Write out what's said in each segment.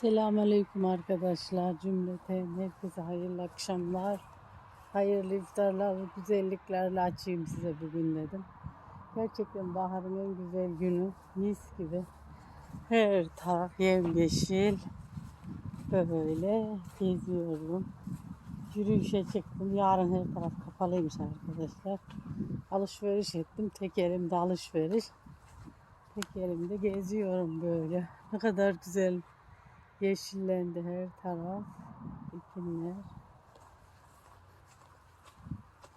Selamünaleyküm arkadaşlar cümleten herkese hayırlı akşamlar. Hayırlı iftarlar ve güzelliklerle açayım size bugün dedim. Gerçekten baharın en güzel günü mis gibi. Her taraf yemyeşil. Böyle geziyorum. Yürüyüşe çıktım yarın her taraf kapalıymış arkadaşlar. Alışveriş ettim tek elimde alışveriş. Tek elimde geziyorum böyle. Ne kadar güzel Yeşillendi her taraf. Ekinler.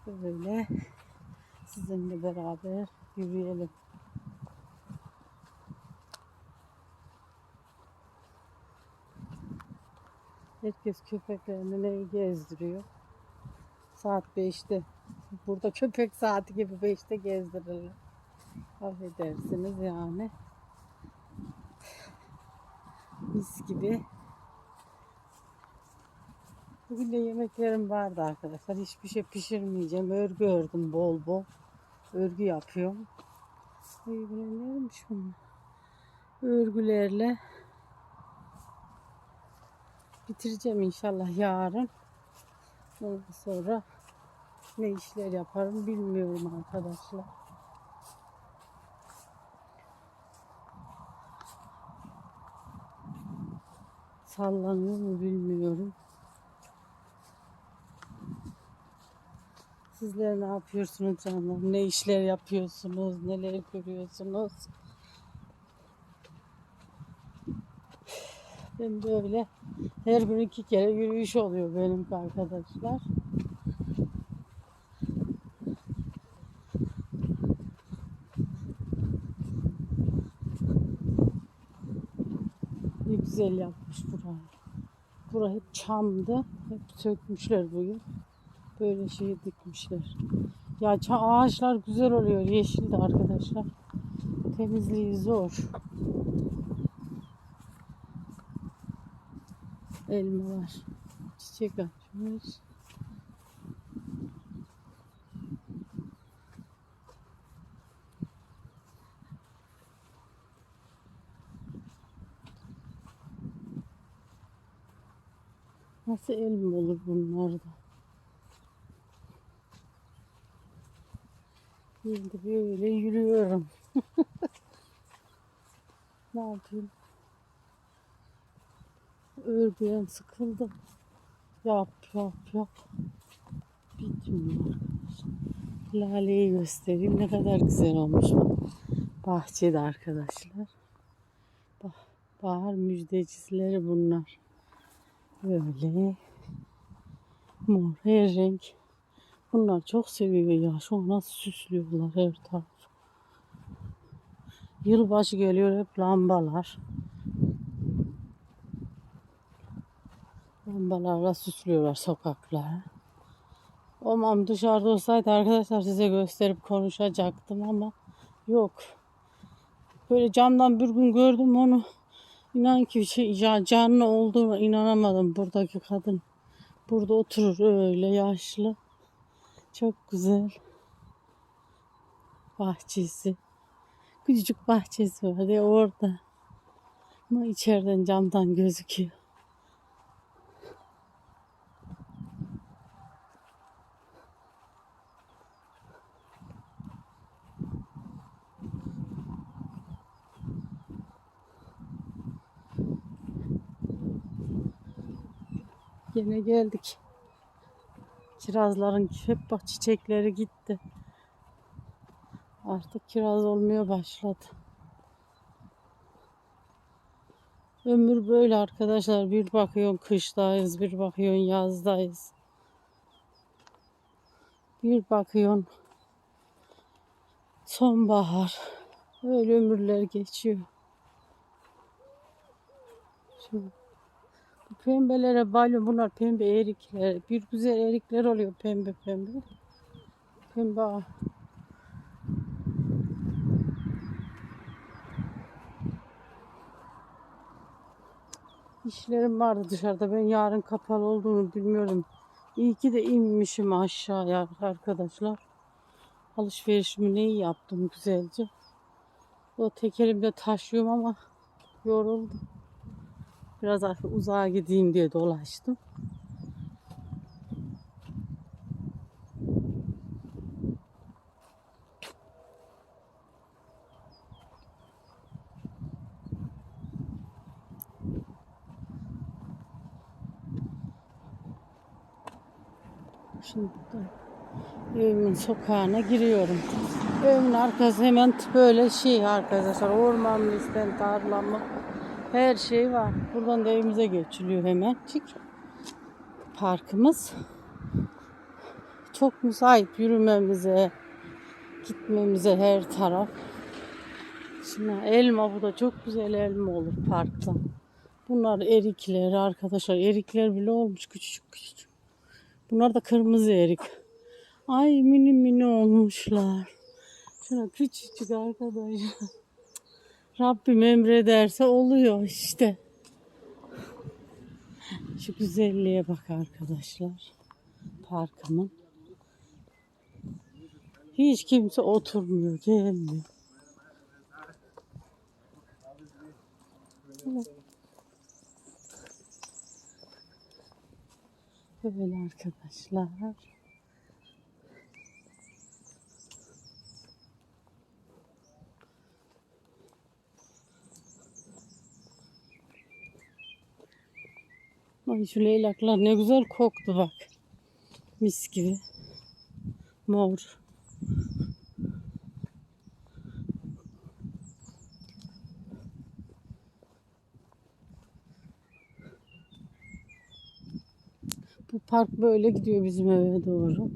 Böyle sizinle beraber yürüyelim. Herkes köpeklerini neyi gezdiriyor? Saat 5'te. Burada köpek saati gibi 5'te gezdirilir. Affedersiniz yani mis gibi. Bugün de yemeklerim vardı arkadaşlar. Hiçbir şey pişirmeyeceğim. Örgü ördüm bol bol. Örgü yapıyorum. Neymiş bunlar? Örgülerle bitireceğim inşallah yarın. Ondan sonra ne işler yaparım bilmiyorum arkadaşlar. Sallanıyor mu bilmiyorum. Sizler ne yapıyorsunuz canlar? Ne işler yapıyorsunuz? Neler görüyorsunuz? Ben böyle her gün iki kere yürüyüş oluyor benim arkadaşlar. Ne güzel yapmış burayı. Bura hep çamdı. Hep sökmüşler bu yıl. Böyle şey dikmişler. Ya ça- ağaçlar güzel oluyor. Yeşildi arkadaşlar. Temizliği zor. Elmalar. Çiçek açmış. Nasıl elma olur bunlarda? Şimdi böyle yürüyorum. ne yapayım? Örgüden sıkıldım. Yap yap yap. Bitmiyor. Laleyi göstereyim. Ne kadar güzel olmuş. Bahçede arkadaşlar. Bah bahar müjdecileri bunlar. Böyle mor her renk. Bunlar çok seviyor ya. Şu an nasıl süslüyorlar her taraf. Yılbaşı geliyor hep lambalar. Lambalarla süslüyorlar sokakları. Omam dışarıda olsaydı arkadaşlar size gösterip konuşacaktım ama yok. Böyle camdan bir gün gördüm onu. İnan ki şey, canlı olduğuna inanamadım buradaki kadın. Burada oturur öyle yaşlı. Çok güzel. Bahçesi. Küçücük bahçesi var ya orada. Ama içeriden camdan gözüküyor. Yine geldik. Kirazların hep bak çiçekleri gitti. Artık kiraz olmaya başladı. Ömür böyle arkadaşlar. Bir bakıyorsun kıştayız, bir bakıyorsun yazdayız. Bir bakıyorsun sonbahar. Öyle ömürler geçiyor. Şimdi pembelere bayılıyorum. Bunlar pembe erikler. Bir güzel erikler oluyor pembe pembe. Pembe. İşlerim vardı dışarıda. Ben yarın kapalı olduğunu bilmiyorum. İyi ki de inmişim aşağıya arkadaşlar. Alışverişimi neyi yaptım güzelce. O tek elimde taşıyorum ama yoruldum. Biraz uzağa gideyim diye dolaştım. Şimdi evimin sokağına giriyorum. Evimin arkası hemen böyle şey arkadaşlar. Orman mı, isten tarla mı? Her şey var. Buradan da evimize geçiliyor hemen. Çık. Parkımız. Çok müsait yürümemize, gitmemize her taraf. Şimdi elma bu da çok güzel elma olur parkta. Bunlar erikler arkadaşlar. Erikler bile olmuş küçücük küçücük. Bunlar da kırmızı erik. Ay mini mini olmuşlar. Şuna küçücük arkadaşlar. Rabbim emrederse oluyor işte. Şu güzelliğe bak arkadaşlar. Parkımın. Hiç kimse oturmuyor, gelmiyor. Böyle arkadaşlar. Ay şu leylaklar ne güzel koktu bak. Mis gibi. Mor. Bu park böyle gidiyor bizim eve doğru.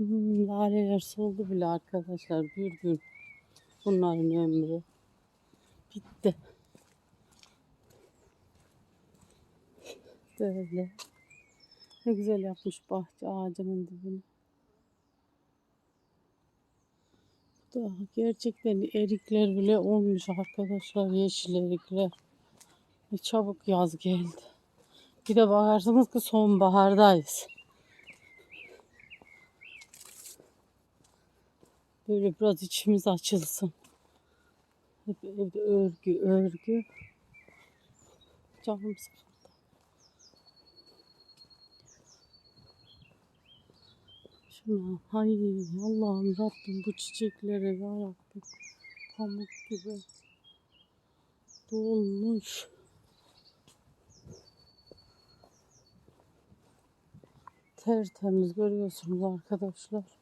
Hmm, laleler soldu bile arkadaşlar bir gün. Bunların ömrü bitti. Böyle. Ne güzel yapmış bahçe ağacının dibini. Bu da gerçekten erikler bile olmuş arkadaşlar. Yeşil erikler. Ne çabuk yaz geldi. Bir de bakarsınız ki sonbahardayız. Böyle biraz içimiz açılsın. Hep evde örgü, örgü. Canım sıkıldı. Şuna, hay Allah'ım Rabbim bu çiçeklere ya Rabbim. Pamuk gibi dolmuş. Tertemiz görüyorsunuz arkadaşlar.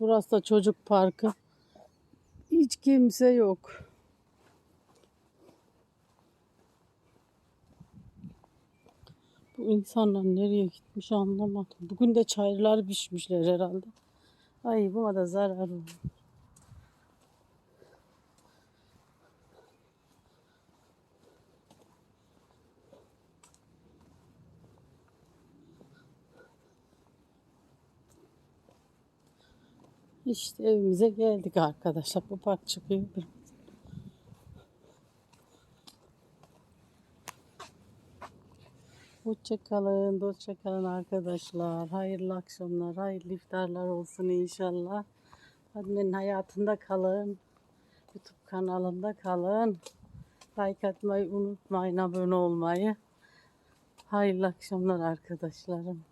Burası da çocuk parkı. Hiç kimse yok. Bu insanlar nereye gitmiş anlamadım. Bugün de çayırlar pişmişler herhalde. Ay buna da zarar olur. İşte evimize geldik arkadaşlar. Bu park çıkıyor. bir- Hoşça kalın, hoşça kalın arkadaşlar. Hayırlı akşamlar, hayırlı iftarlar olsun inşallah. Annenin hayatında kalın. YouTube kanalında kalın. Like atmayı unutmayın, abone olmayı. Hayırlı akşamlar arkadaşlarım.